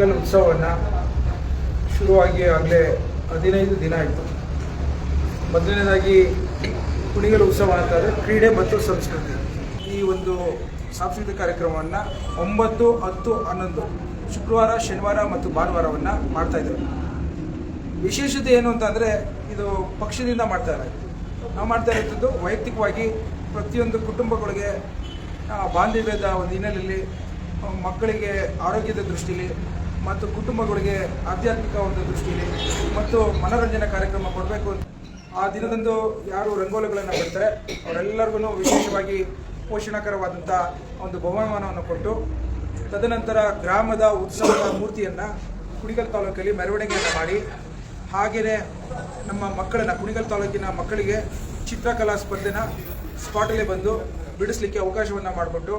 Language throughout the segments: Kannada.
ಉತ್ಸವವನ್ನು ಶುರುವಾಗಿ ಆಗಲೇ ಹದಿನೈದು ದಿನ ಆಯಿತು. ಮೊದಲನೇದಾಗಿ ಕುಣಿಗಲ್ ಉತ್ಸವ ಅಂತಂದರೆ ಕ್ರೀಡೆ ಮತ್ತು ಸಂಸ್ಕೃತಿ. ಈ ಒಂದು ಸಾಂಸ್ಕೃತಿಕ ಕಾರ್ಯಕ್ರಮವನ್ನು ಒಂಬತ್ತು, ಹತ್ತು, ಹನ್ನೊಂದು ಶುಕ್ರವಾರ, ಶನಿವಾರ ಮತ್ತು ಭಾನುವಾರವನ್ನು ಮಾಡ್ತಾ ಇದ್ದೇವೆ ವಿಶೇಷತೆ ಏನು ಅಂತಂದರೆ ಇದು ಪಕ್ಷದಿಂದ ಮಾಡ್ತಾರೆ ನಾವು ಮಾಡ್ತಾ ಇರೋದು ವೈಯಕ್ತಿಕವಾಗಿ ಪ್ರತಿಯೊಂದು ಕುಟುಂಬಗಳಿಗೆ ಬಾಂಧವ್ಯದ ಒಂದು ಹಿನ್ನೆಲೆಯಲ್ಲಿ, ಮಕ್ಕಳಿಗೆ ಆರೋಗ್ಯದ ದೃಷ್ಟಿಲಿ ಮತ್ತು ಕುಟುಂಬಗಳಿಗೆ ಆಧ್ಯಾತ್ಮಿಕ ಒಂದು ದೃಷ್ಟಿಯಲ್ಲಿ ಮತ್ತು ಮನೋರಂಜನಾ ಕಾರ್ಯಕ್ರಮ ಕೊಡಬೇಕು ಆ ದಿನದಂದು ಯಾರು ರಂಗೋಲಿಗಳನ್ನು ಬರ್ತಾರೆ ಅವರೆಲ್ಲರಿಗೂ ವಿಶೇಷವಾಗಿ ಪೋಷಣಕರವಾದಂಥ ಒಂದು ಬಹುಮಾನವನ್ನು ಕೊಟ್ಟು, ತದನಂತರ ಗ್ರಾಮದ ಉತ್ಸವದ ಮೂರ್ತಿಯನ್ನು ಕುಣಿಗಲ್ ತಾಲೂಕಲ್ಲಿ ಮೆರವಣಿಗೆಯನ್ನು ಮಾಡಿ ಹಾಗೆಯೇ ನಮ್ಮ ಮಕ್ಕಳನ್ನು, ಕುಣಿಗಲ್ ತಾಲೂಕಿನ ಮಕ್ಕಳಿಗೆ ಚಿತ್ರಕಲಾ ಸ್ಪರ್ಧೆನ ಸ್ಪಾಟಲ್ಲಿ ಬಂದು ಬಿಡಿಸಲಿಕ್ಕೆ ಅವಕಾಶವನ್ನು ಮಾಡಿಕೊಟ್ಟು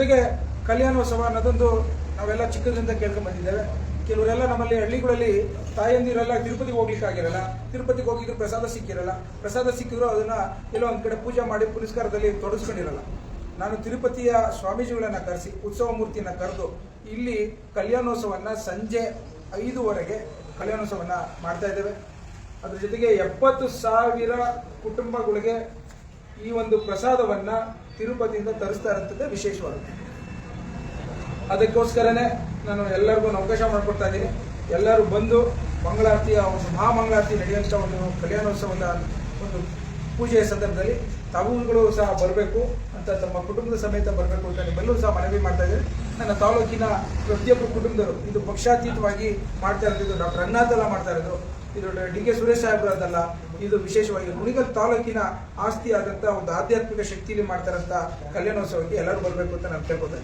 ಜೊತೆಗೆ ಕಲ್ಯಾಣೋತ್ಸವ ಅನ್ನೋದೊಂದು ನಾವೆಲ್ಲ ಚಿಕ್ಕದ್ರಿಂದ ಕೇಳ್ಕೊಂಡ್ ಬಂದಿದ್ದೇವೆ. ಕೆಲವರೆಲ್ಲ ನಮ್ಮಲ್ಲಿ ಹಳ್ಳಿಗಳಲ್ಲಿ ತಾಯಂದಿರೆಲ್ಲ ತಿರುಪತಿಗೆ ಹೋಗ್ಲಿಕ್ಕೆ ಆಗಿರಲ್ಲ. ತಿರುಪತಿಗೆ ಹೋಗಿದ್ರು ಪ್ರಸಾದ ಸಿಕ್ಕಿರಲ್ಲ. ಪ್ರಸಾದ ಸಿಕ್ಕಿದ್ರು ಅದನ್ನ ಎಲ್ಲೋ ಒಂದ್ ಕಡೆ ಪೂಜೆ ಮಾಡಿ ಪುನಸ್ಕಾರದಲ್ಲಿ ತೊಡಗಿಸ್ಕೊಂಡಿರಲ್ಲ ನಾನು ತಿರುಪತಿಯ ಸ್ವಾಮೀಜಿಗಳನ್ನ ಕರೆಸಿ, ಉತ್ಸವ ಮೂರ್ತಿಯನ್ನ ಕರೆದು, ಇಲ್ಲಿ ಕಲ್ಯಾಣೋತ್ಸವನ್ನ ಸಂಜೆ ಐದುವರೆಗೆ ಕಲ್ಯಾಣೋತ್ಸವನ್ನ ಮಾಡ್ತಾ ಇದ್ದೇವೆ. ಅದ್ರ ಜೊತೆಗೆ ಎಪ್ಪತ್ತು ಸಾವಿರ ಕುಟುಂಬಗಳಿಗೆ ಈ ಒಂದು ಪ್ರಸಾದವನ್ನ ತಿರುಪತಿಯಿಂದ ತರಿಸ್ತಾ ಇರುತ್ತದೆ ವಿಶೇಷವಾಗಿ ಅದಕ್ಕೋಸ್ಕರನೇ ನಾನು ಎಲ್ಲರಿಗೂ ಅವಕಾಶ ಮಾಡಿಕೊಡ್ತಾ ಇದ್ದೀನಿ. ಎಲ್ಲರೂ ಬಂದು ಮಂಗಳಾರತಿಯ ಮಹಾಮಂಗಳಾರತಿ ನಡೆಯುವಂಥ ಒಂದು ಕಲ್ಯಾಣೋತ್ಸವದ ಒಂದು ಪೂಜೆಯ ಸಂದರ್ಭದಲ್ಲಿ ತಾವುಗಳು ಸಹ ಬರಬೇಕು ಅಂತ ತಮ್ಮ ಕುಟುಂಬದ ಸಮೇತ ಬರಬೇಕು ಅಂತ ನಿಮ್ಮೆಲ್ಲರೂ ಸಹ ಮನವಿ ಮಾಡ್ತಾ ಇದ್ದೀನಿ ನನ್ನ ತಾಲೂಕಿನ ಪ್ರತಿಯೊಬ್ಬ ಕುಟುಂಬದರು ಇದು ಪಕ್ಷಾತೀತವಾಗಿ ಮಾಡ್ತಾ ಇರೋದು ಡಾಕ್ಟರ್ ಅನ್ನಾಥಲ್ಲ ಮಾಡ್ತಾ ಇರೋದು, ಇದು ಡಿ ಕೆ ಸುರೇಶ್ ಸಾಹೇಬ್ರದ್ದಲ್ಲ, ಇದು ವಿಶೇಷವಾಗಿ ಕುಣಿಗಲ್ ತಾಲೂಕಿನ ಆಸ್ತಿ ಆದಂತ ಒಂದು ಆಧ್ಯಾತ್ಮಿಕ ಶಕ್ತಿಯಲ್ಲಿ ಮಾಡ್ತಾರಂತ ಕಲ್ಯಾಣೋತ್ಸವಕ್ಕೆ ಎಲ್ಲರೂ ಬರಬೇಕು ಅಂತ ನಾನು ಕೇಳ್ಕೊತಾ